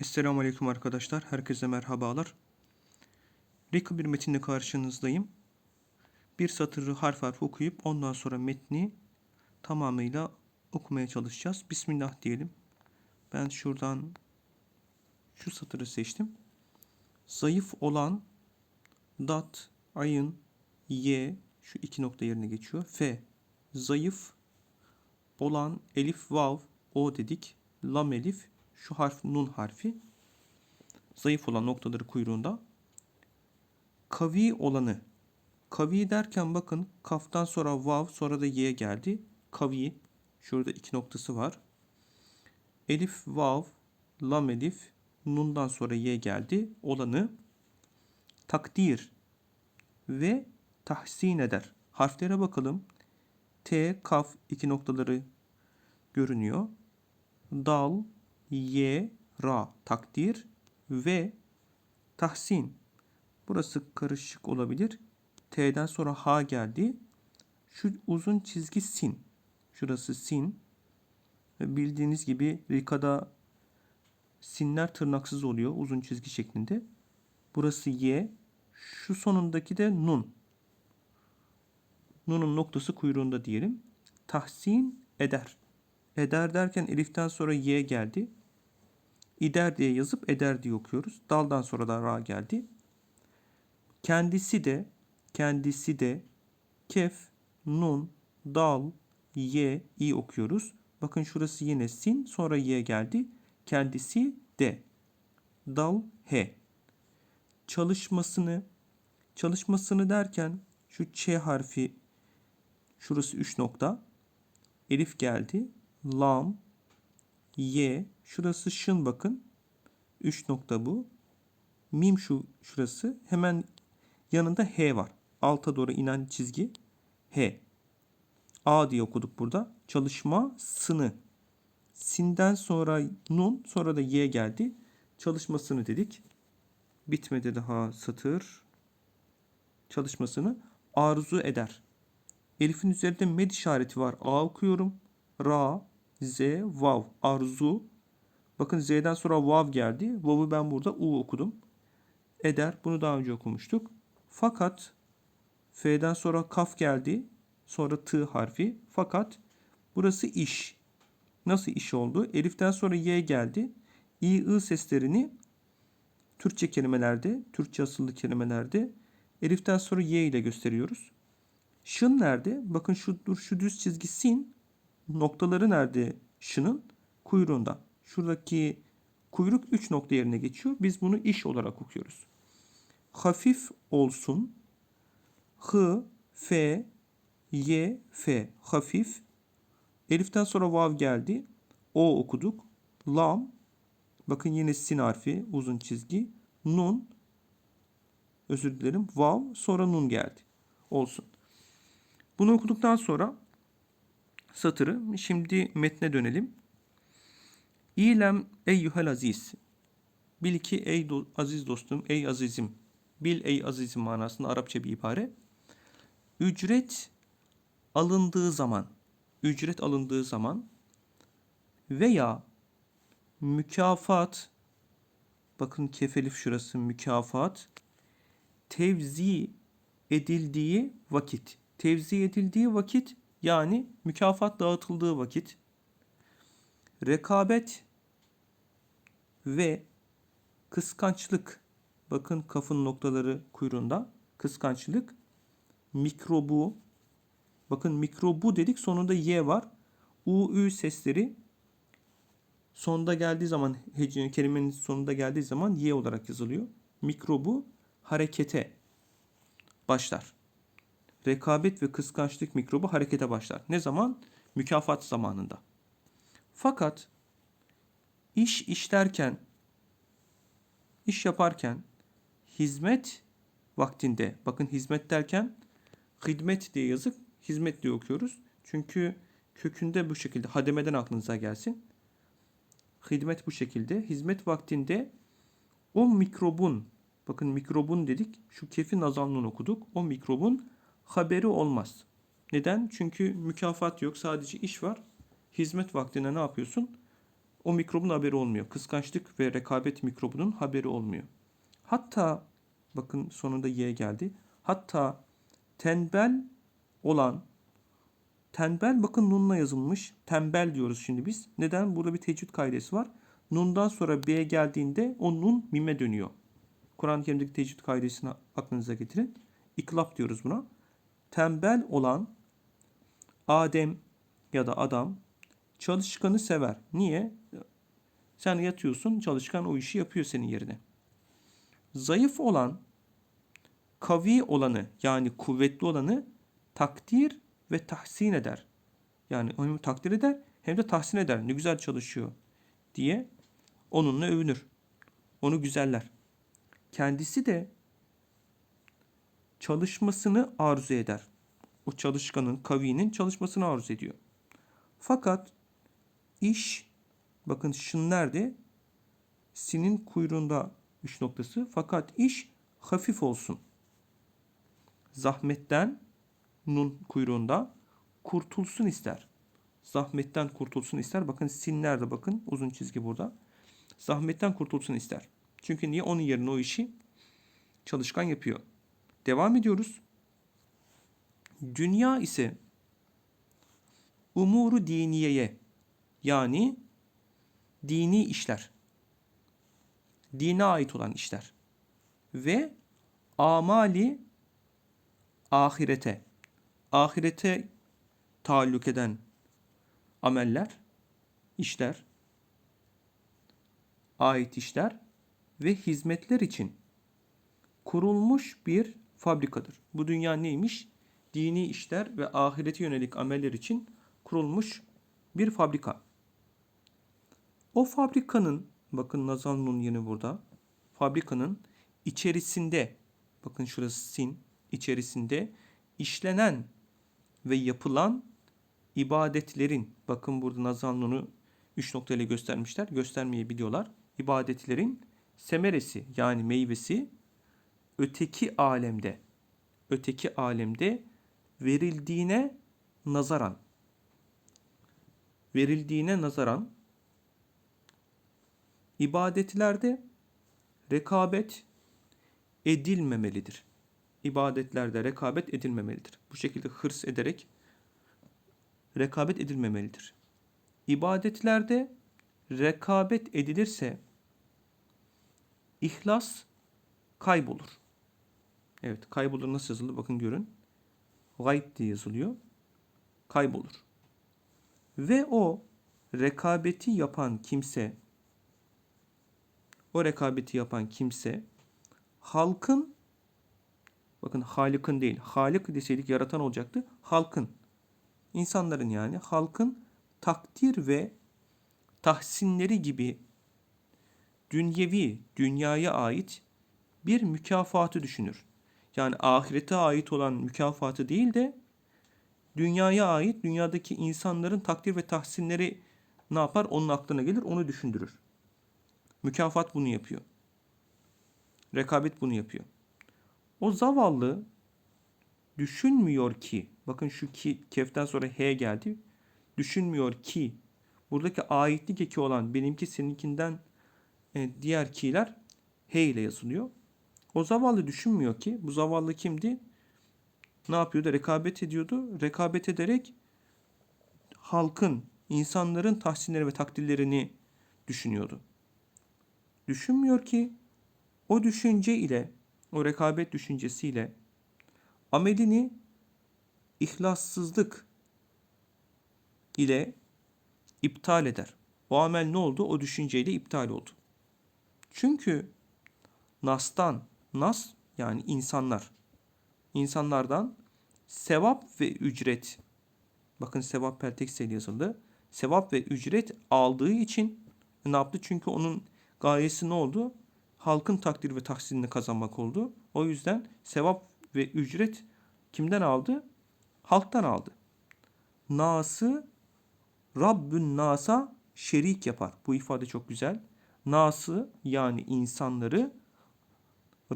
Esselamu Aleyküm arkadaşlar. Herkese merhabalar. Rika bir metinle karşınızdayım. Bir satırı harf harf okuyup ondan sonra metni tamamıyla okumaya çalışacağız. Bismillah diyelim. Ben şuradan şu satırı seçtim. Zayıf olan dat, ayın, y şu iki nokta yerine geçiyor. F. Zayıf olan elif, vav, o dedik. Lam elif şu harf nun harfi zayıf olan noktaları kuyruğunda. Kavi olanı. Kavi derken bakın kaftan sonra vav sonra da y geldi. Kavi. Şurada iki noktası var. Elif vav lam elif nundan sonra y geldi. Olanı takdir ve tahsin eder. Harflere bakalım. T kaf iki noktaları görünüyor. Dal y, ra takdir ve tahsin. Burası karışık olabilir. T'den sonra ha geldi. Şu uzun çizgi sin. Şurası sin. Bildiğiniz gibi Rika'da sinler tırnaksız oluyor uzun çizgi şeklinde. Burası y. Şu sonundaki de nun. Nun'un noktası kuyruğunda diyelim. Tahsin eder. Eder derken eliften sonra y geldi. İder diye yazıp eder diye okuyoruz. Daldan sonra da ra geldi. Kendisi de kendisi de kef, nun, dal, ye, i okuyoruz. Bakın şurası yine sin sonra y geldi. Kendisi de dal, he. Çalışmasını çalışmasını derken şu ç harfi şurası 3 nokta. Elif geldi. Lam, Y. Şurası şın bakın. 3 nokta bu. Mim şu şurası. Hemen yanında H var. Alta doğru inen çizgi H. A diye okuduk burada. Çalışma sını. Sinden sonra nun sonra da Y geldi. Çalışmasını dedik. Bitmedi daha satır. Çalışmasını arzu eder. Elif'in üzerinde med işareti var. A okuyorum. Ra, Z, Vav. Arzu. Bakın Z'den sonra Vav geldi. Vav'ı ben burada U okudum. Eder. Bunu daha önce okumuştuk. Fakat F'den sonra kaf geldi. Sonra T harfi. Fakat burası iş. Nasıl iş oldu? Elif'ten sonra Y geldi. İ, I seslerini Türkçe kelimelerde, Türkçe asıllı kelimelerde Elif'ten sonra Y ile gösteriyoruz. Şın nerede? Bakın şu, dur, şu düz çizgi sin noktaları nerede şının? Kuyruğunda. Şuradaki kuyruk 3 nokta yerine geçiyor. Biz bunu iş olarak okuyoruz. Hafif olsun. H, F, Y, F. Hafif. Elif'ten sonra vav geldi. O okuduk. Lam. Bakın yine sin harfi. Uzun çizgi. Nun. Özür dilerim. Vav. Sonra nun geldi. Olsun. Bunu okuduktan sonra satırı. Şimdi metne dönelim. İlem eyyuhel aziz. Bil ki ey do aziz dostum, ey azizim. Bil ey azizim manasında Arapça bir ibare. Ücret alındığı zaman, ücret alındığı zaman veya mükafat, bakın kefelif şurası mükafat, tevzi edildiği vakit. Tevzi edildiği vakit yani mükafat dağıtıldığı vakit rekabet ve kıskançlık bakın kafın noktaları kuyruğunda kıskançlık mikrobu bakın mikrobu dedik sonunda y var u ü sesleri sonunda geldiği zaman kelimenin sonunda geldiği zaman y olarak yazılıyor. Mikrobu harekete başlar rekabet ve kıskançlık mikrobu harekete başlar. Ne zaman? Mükafat zamanında. Fakat iş işlerken, iş yaparken hizmet vaktinde, bakın hizmet derken hizmet diye yazıp hizmet diye okuyoruz. Çünkü kökünde bu şekilde hademeden aklınıza gelsin. Hizmet bu şekilde. Hizmet vaktinde o mikrobun, bakın mikrobun dedik, şu kefi nazalını okuduk. O mikrobun haberi olmaz. Neden? Çünkü mükafat yok. Sadece iş var. Hizmet vaktinde ne yapıyorsun? o mikrobun haberi olmuyor. Kıskançlık ve rekabet mikrobunun haberi olmuyor. Hatta bakın sonunda Y geldi. Hatta tembel olan tembel bakın nunla yazılmış. Tembel diyoruz şimdi biz. Neden? Burada bir tecvid kaidesi var. Nundan sonra B geldiğinde o nun mime dönüyor. Kur'an-ı Kerim'deki tecvid kaidesini aklınıza getirin. İklap diyoruz buna. Tembel olan Adem ya da adam çalışkanı sever. Niye? Sen yatıyorsun, çalışkan o işi yapıyor senin yerine. Zayıf olan, kavi olanı yani kuvvetli olanı takdir ve tahsin eder. Yani hem takdir eder hem de tahsin eder. Ne güzel çalışıyor diye onunla övünür. Onu güzeller. Kendisi de çalışmasını arzu eder. O çalışkanın, kavinin çalışmasını arzu ediyor. Fakat iş, bakın şın nerede? Sinin kuyruğunda üç noktası. Fakat iş hafif olsun. Zahmetten nun kuyruğunda kurtulsun ister. Zahmetten kurtulsun ister. Bakın sin nerede bakın uzun çizgi burada. Zahmetten kurtulsun ister. Çünkü niye onun yerine o işi çalışkan yapıyor. Devam ediyoruz. Dünya ise umuru diniyeye yani dini işler, dine ait olan işler ve amali ahirete, ahirete taalluk eden ameller, işler, ait işler ve hizmetler için kurulmuş bir fabrikadır. Bu dünya neymiş? Dini işler ve ahirete yönelik ameller için kurulmuş bir fabrika. O fabrikanın, bakın Nazan Nun yeni burada, fabrikanın içerisinde, bakın şurası sin, içerisinde işlenen ve yapılan ibadetlerin, bakın burada Nazan Nun'u 3 noktayla göstermişler, göstermeyi biliyorlar. İbadetlerin semeresi yani meyvesi öteki alemde, öteki alemde verildiğine nazaran, verildiğine nazaran ibadetlerde rekabet edilmemelidir. İbadetlerde rekabet edilmemelidir. Bu şekilde hırs ederek rekabet edilmemelidir. İbadetlerde rekabet edilirse ihlas kaybolur. Evet kaybolur nasıl yazılır bakın görün. Gayb diye yazılıyor. Kaybolur. Ve o rekabeti yapan kimse o rekabeti yapan kimse halkın bakın halikın değil halik deseydik yaratan olacaktı. Halkın insanların yani halkın takdir ve tahsinleri gibi dünyevi, dünyaya ait bir mükafatı düşünür. Yani ahirete ait olan mükafatı değil de dünyaya ait, dünyadaki insanların takdir ve tahsinleri ne yapar? Onun aklına gelir, onu düşündürür. Mükafat bunu yapıyor. Rekabet bunu yapıyor. O zavallı düşünmüyor ki, bakın şu ki keften sonra H geldi. Düşünmüyor ki, buradaki aitlik eki olan benimki seninkinden e, diğer ki'ler H ile yazılıyor. O zavallı düşünmüyor ki, bu zavallı kimdi? Ne yapıyordu? Rekabet ediyordu. Rekabet ederek halkın, insanların tahsinleri ve takdirlerini düşünüyordu düşünmüyor ki o düşünce ile, o rekabet düşüncesiyle amelini ihlassızlık ile iptal eder. O amel ne oldu? O düşünceyle iptal oldu. Çünkü nastan, nas yani insanlar, insanlardan sevap ve ücret, bakın sevap pelteksel yazıldı. Sevap ve ücret aldığı için ne yaptı? Çünkü onun gayesi ne oldu? Halkın takdir ve tahsinini kazanmak oldu. O yüzden sevap ve ücret kimden aldı? Halktan aldı. Nas'ı Rabbün Nas'a şerik yapar. Bu ifade çok güzel. Nas'ı yani insanları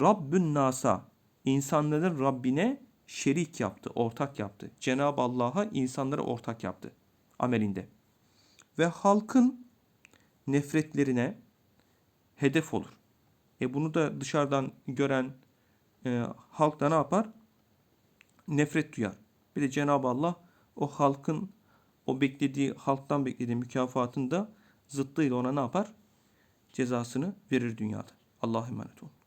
Rabbün Nas'a insanların Rabbine şerik yaptı, ortak yaptı. Cenab-ı Allah'a insanlara ortak yaptı amelinde. Ve halkın nefretlerine hedef olur. E bunu da dışarıdan gören e, halk da ne yapar? Nefret duyar. Bir de Cenab-ı Allah o halkın o beklediği halktan beklediği mükafatın da zıttıyla ona ne yapar? Cezasını verir dünyada. Allah'a emanet olun.